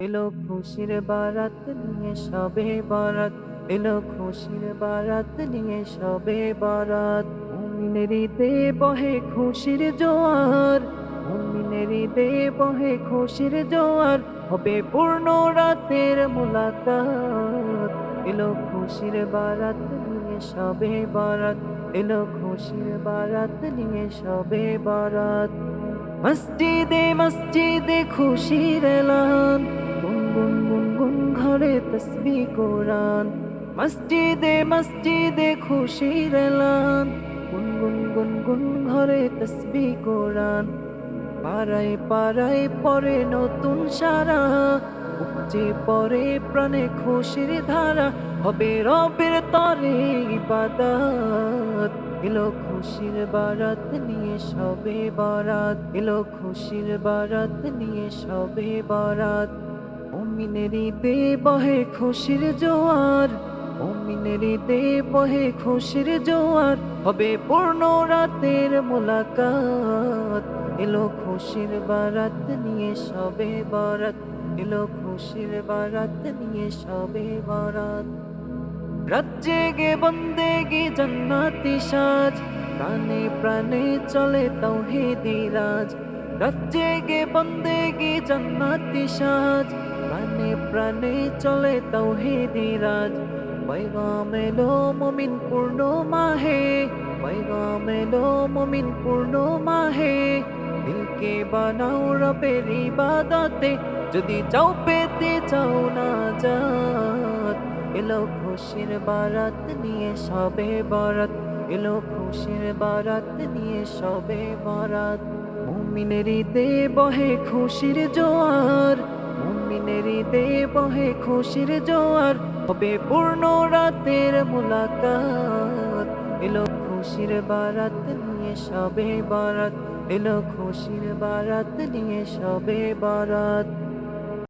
এলো খুশির বারাত নিয়ে সবে বারাত, এলো খুশির বারাত নিয়ে সবে বারাত। মুমিনের ঈদে বহে খুশির জোয়ার, মুমিনের ঈদে বহে খুশির জোয়ার, হবে পূর্ণ রাতের মুলাকাত। এলো খুশির বারাত নিয়ে সবে বারাত, এলো খুশির বারাত নিয়ে সবে বারাত। মসজিদে মসজিদে খুশির এলান তসবি কোরআন। মসজিদে মসজিদে খুশির এলান। গুন গুন গুন গুন ঘরে তসবি কোরআন। পাড়ায় পাড়ায় পরে নতুন সারা। উপচে পরে প্রাণে খুশির ধারা। হবে রবের তরে ইবাদত। এলো খুশির বারাত নিয়ে সবে বারাত। এলো খুশির বারাত নিয়ে সবে বারাত। মুমিনের ঈদে বহে খুশির জোয়ার মুমিনের ঈদে বহে খুশির জোয়ার, হবে পূর্ণ রাতের মোলাকাত। এলো খুশির বারাত নিয়ে সবে বারাত, এলো খুশির বারাত নিয়ে সবে বারাত। রাত জেগে বন্দেগি জান্নাতি সাজ, প্রাণে প্রাণে চলে তাওহীদি রাজ। রাত জেগে বন্দেগি জান্নাতি সাজ প্রাণে প্রাণে চলে তাওহীদি রাজ। পয়গাম এলো মুমিন পূর্ণ মাহে, পয়গাম এলো মুমিন পূর্ণ মাহে। দিলকে বানাও রবের ইবাদতে, যদি চাও পেতে চাও না যাত এলো খুশির বারাত নিয়ে সবে বারাত, এলো খুশির বারাত নিয়ে সবে বারাত। মুমিনের ঈদে বহে খুশির জোয়ার মুমিনের ঈদে বহে খুশির জোয়ার, হবে পূর্ণ রাতের মুলাকাত। এলো খুশির বারাত নিয়ে সবে বারাত, এলো খুশির বারাত নিয়ে সবে বারাত।